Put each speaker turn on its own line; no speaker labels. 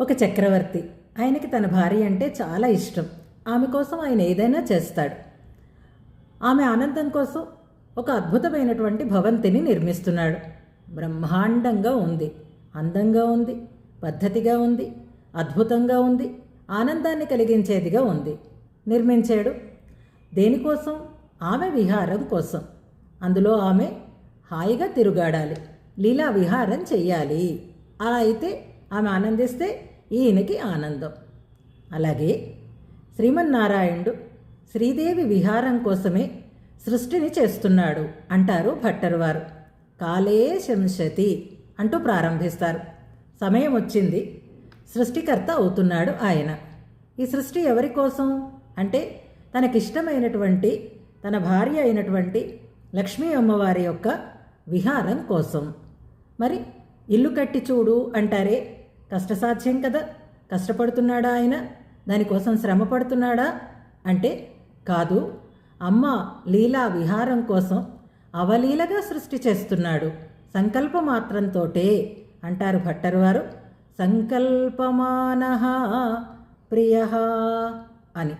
ఒక చక్రవర్తి. ఆయనకి తన భార్య అంటే చాలా ఇష్టం. ఆమె కోసం ఆయన ఏదైనా చేస్తాడు. ఆమె ఆనందం కోసం ఒక అద్భుతమైనటువంటి భవంతిని నిర్మిస్తున్నాడు. బ్రహ్మాండంగా ఉంది. అందంగా ఉంది. పద్ధతిగా ఉంది. అద్భుతంగా ఉంది. ఆనందాన్ని కలిగించేదిగా ఉంది. నిర్మించాడు. దేనికోసం? ఆమె విహారం కోసం. అందులో ఆమె హాయిగా తిరుగాడాలి. లీలా విహారం చెయ్యాలి. అలా అయితే ఆమె ఆనందిస్తే ఈయనకి ఆనందం. అలాగే శ్రీమన్నారాయణుడు శ్రీదేవి విహారం కోసమే సృష్టిని చేస్తున్నాడు అంటారు భట్టరు వారు కాలే శంశతి అంటూ ప్రారంభిస్తారు. సమయం వచ్చింది. సృష్టికర్త అవుతున్నాడు ఆయన. ఈ సృష్టి ఎవరి కోసం? అంటే తనకిష్టమైనటువంటి తన భార్య అయినటువంటి లక్ష్మీ అమ్మవారి యొక్క విహారం కోసం. మరి ఇల్లు కట్టి చూడు అంటారే? కష్టసాధ్యం కదా? కష్టపడుతున్నాడా ఆయన? దానికోసం శ్రమ పడుతున్నాడా అంటే కాదు. అమ్మ లీలా విహారం కోసం అవలీలగా సృష్టి చేస్తున్నాడు. సంకల్ప మాత్రంతోటే అంటారు భట్టరు వారు. సంకల్పమాన ప్రియ అని.